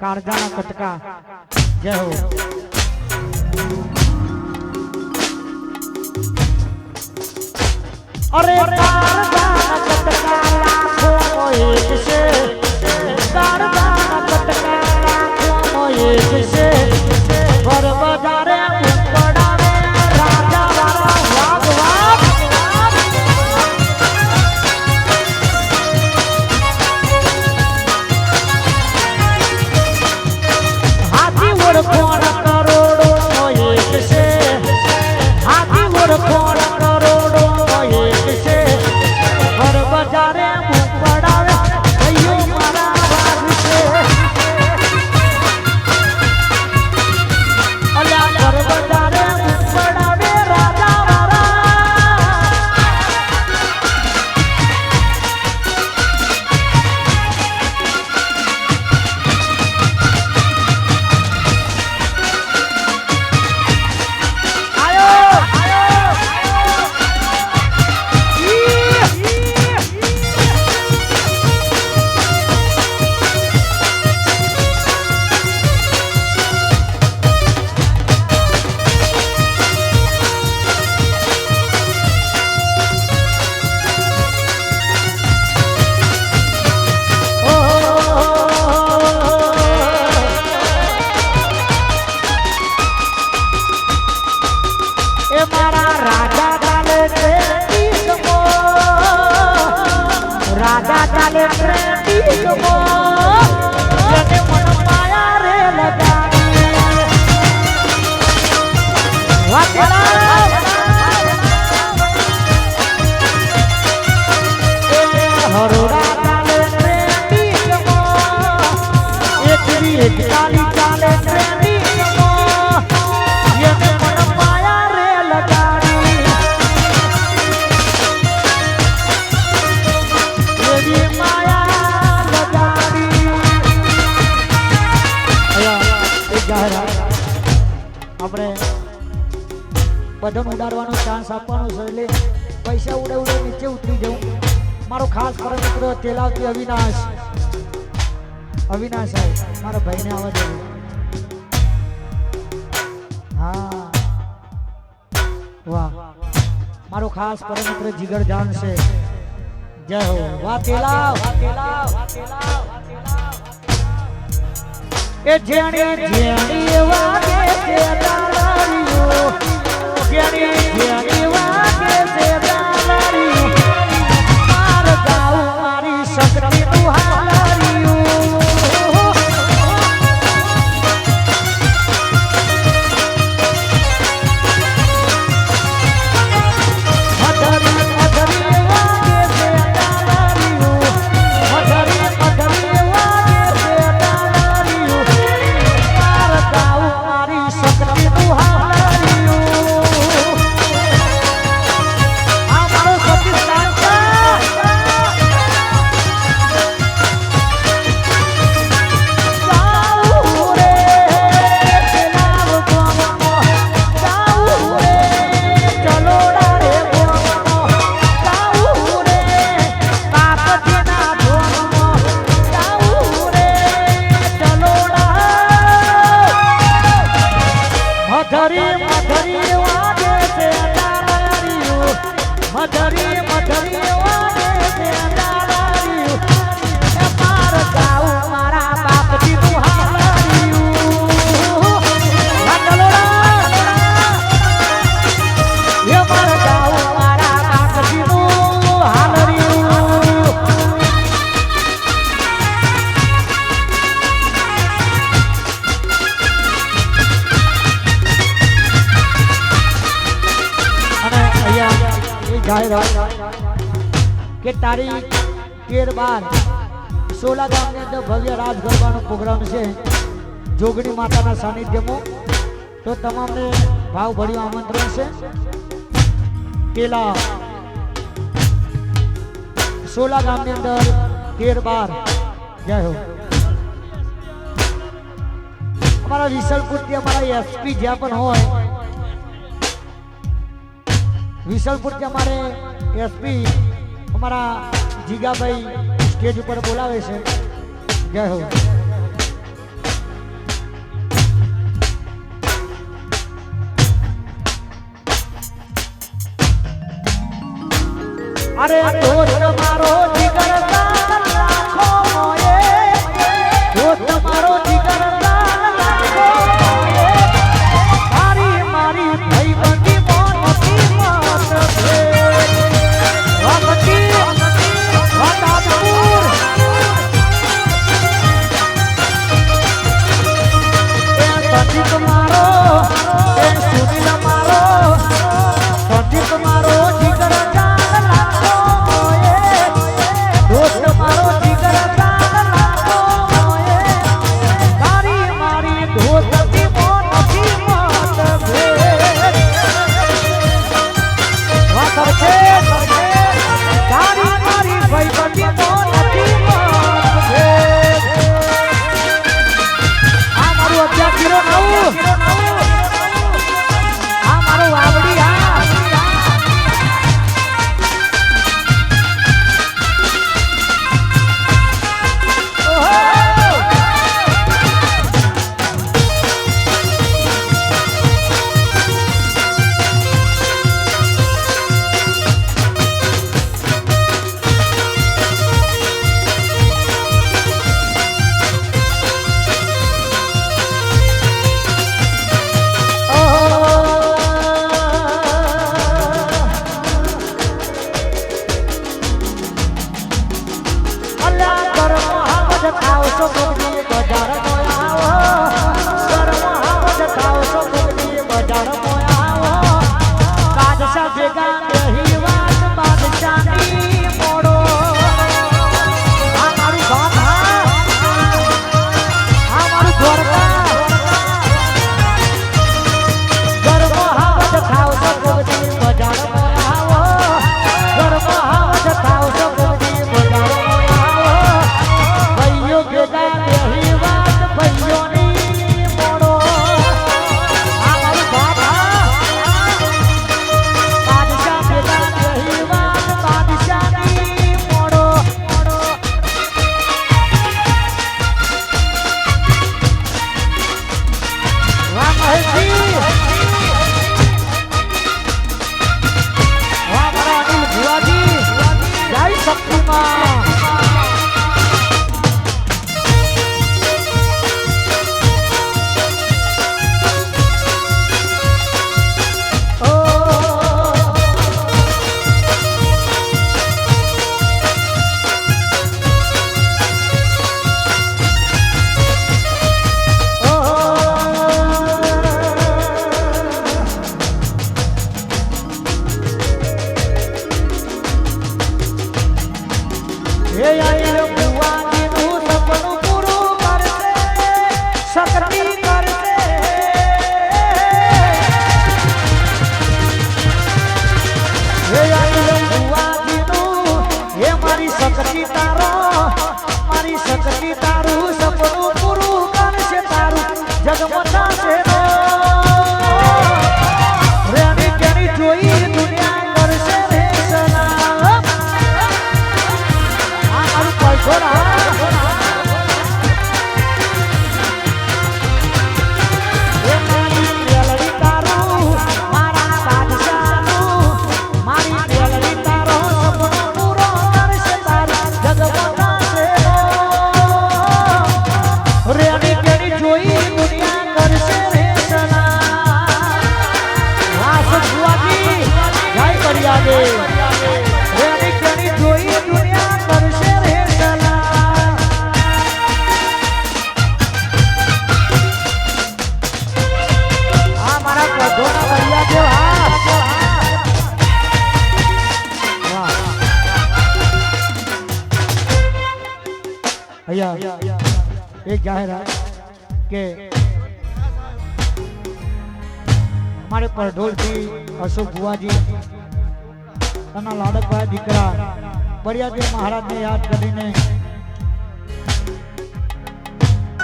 કાળજાના કટકા. જય હો. અરે આપણે બધાને ઉડાડવાનો ચાન્સ આપવાનો છે એટલે પૈસા ઉડે ઉડે, નીચે ઉતરી જવું મારો ખાસ પરમ, મિત્ર તેલાવતી અવિનાશ. અવિનાશ સાહેબ મારા ભાઈને આવવા દેવું હા. વાહ. મારો ખાસ પરમ મિત્ર જીગર જાન છે. જય હો. વાતેલા વાતેલા તેલાવ એ જેણી જેણી વાગે તે દાલારીઓ જેણી જેણી જાહેરાત કે તારીખ તેર બાર સોલા ગામની અંદર ભવ્ય રાજ ગરબાનો પ્રોગ્રામ છે જોગણી માતાના સાનિધ્યમાં. તો તમામને ભાવભર્યું આમંત્રણ છે. પેલા સોલા ગામની અંદર તેર બાર. જય હો. અમારા વિસલપુરથી અમારા એસપી જ્યાં પણ હોય વિશલપુર કે અમારે એસપી અમારા જીગાભાઈ સ્ટેજ ઉપર બોલાવે છે. જય હો. અરે મારો જીગર Oh. તો જાણ હજી કે અમારે પરઢોલથી અશોક ભુવાજી તના લાડકભાઈ દીકરા બરિયાજી મહારાજને યાદ કરીને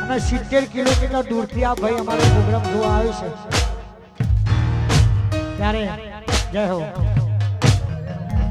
અને સિત્તેર કિલોમીટર દૂરથી આ ભાઈ અમારો પ્રોગ્રામ જોવા આવ્યો છે. ત્યારે, જય હો.